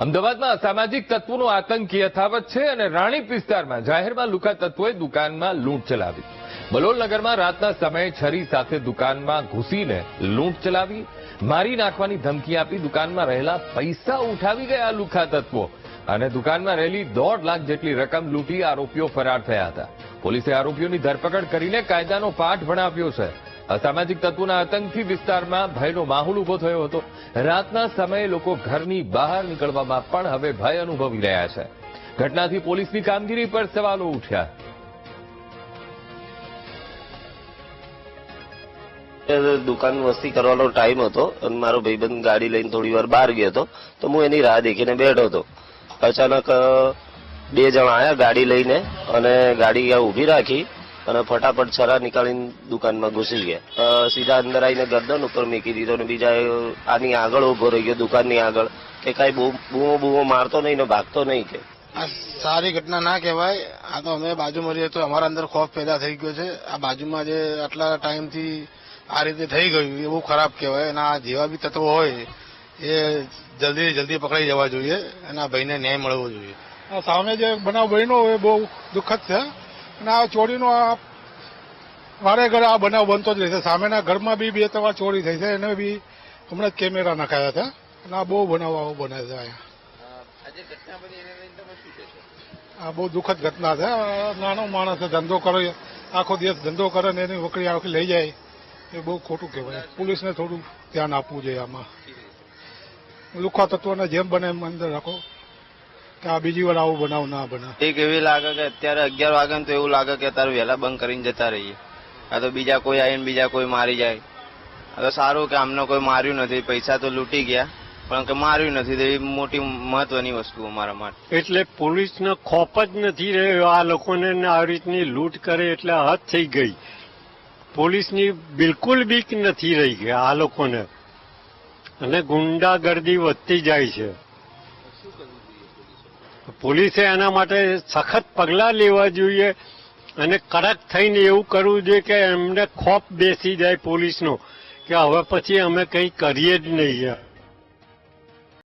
અમદાવાદમાં અસામાજિક તત્વોનો આતંક યથાવત છે અને રાણીપ વિસ્તારમાં જાહેરમાં લુકા તત્વોએ દુકાનમાં લૂંટ ચલાવી. બલોલનગરમાં રાતના સમયે છરી સાથે દુકાનમાં ઘૂસીને લૂંટ ચલાવી. મારી નાખવાની ધમકી આપી દુકાનમાં રહેલા પૈસા ઉઠાવી ગયા લુખા તત્વો. અને દુકાનમાં રહેલી દોઢ લાખ જેટલી રકમ લૂંટી આરોપીઓ ફરાર થયા હતા. પોલીસે આરોપીઓની ધરપકડ કરીને કાયદાનો પાઠ ભણાવ્યો છે. અસામાજિક તત્વોના આતંકથી વિસ્તારમાં ભયનો માહોલ ઊભો થયો હતો. રાતના સમયે લોકો ઘરની બહાર નીકળવામાં પણ હવે ભય અનુભવી રહ્યા છે. ઘટનાથી પોલીસની કામગીરી પર સવાલો ઉઠ્યા. દુકાન વસ્તી કરવાનો ટાઈમ હતો અને મારો ભાઈબંધ ગાડી લઈને થોડી વાર બહાર ગયો હતો તો હું એની રાહ દેખીને બેઠો હતો. અચાનક બે જણા આયા ગાડી લઈને અને ગાડી ઊભી રાખી અને ફટાફટ છરા નીકાળીને દુકાનમાં ઘૂસી ગયા. સીધા અંદર આવીને ગરદન ઉપર મૂકી દીધો અને બીજા એ આની આગળ ઊભો રહી ગયો દુકાનની આગળ. કે કાંઈ બૂ- બૂમો બૂમો મારતો નહીં ને ભાગતો નહીં કે આ સારી ઘટના ના કહેવાય. આ તો અમે બાજુમાં રહીએ તો અમારા અંદર ખોફ પેદા થઈ ગયો છે. આ બાજુમાં જે આટલા ટાઈમથી આ રીતે થઈ ગયું એ બહુ ખરાબ કહેવાય. અને આ જેવા બી તત્વો હોય એ જલ્દી જલ્દી પકડાઈ જવા જોઈએ અને આ ભાઈને ન્યાય મળવો જોઈએ. સામે જે બનાવ બન્યો એ બહુ દુઃખદ છે. અને આ ચોરીનો આ વારે ઘરે આ બનાવ બનતો જ રહેશે સામેના ઘરમાં બી બે ત્રણ ચોરી થઈ છે એને બી હમણાં જ કેમેરા નખાયા હતા. અને આ બહુ બનાવ આવો બને છે અહીંયા. આ બહુ દુઃખદ ઘટના છે. નાનો માણસ ધંધો કરે આખો દિવસ ધંધો કરે ને એની વકડી આખી લઈ જાય. એ બહુ ખોટું કહેવાય. પોલીસને થોડું ધ્યાન આપવું જોઈએ આમાં. લુખા તત્વોને જેમ બને એમ અંદર રાખો. કે આ બીજી વાર આવું બનાવ ના બને એક એવી લાગે કે અત્યારે અગિયાર વાગે ને તો એવું લાગે કે અત્યારે વહેલા બંધ કરીને જતા રહીએ. આ તો બીજા કોઈ આવીને બીજા કોઈ મારી જાય. આ તો સારું કે આમને કોઈ માર્યું નથી. પૈસા તો લૂંટી ગયા પણ કે માર્યું નથી. તો એ મોટી મહત્વની વસ્તુ અમારા માટે. એટલે પોલીસનો ખોફ જ નથી રહ્યો આ લોકોને આ આવી રીતની લૂંટ કરે એટલે હદ થઈ ગઈ. પોલીસની બિલકુલ બીક નથી રહી ગઈ આ લોકોને. અને ગુંડાગર્દી વધતી જાય છે. પોલીસે? એના માટે સખત પગલાં લેવા જોઈએ અને કડક થઈને એવું કરવું જોઈએ કે એમને ખોફ બેસી જાય પોલીસનો, કે હવે પછી અમે કંઈ કરીએ જ નહીં.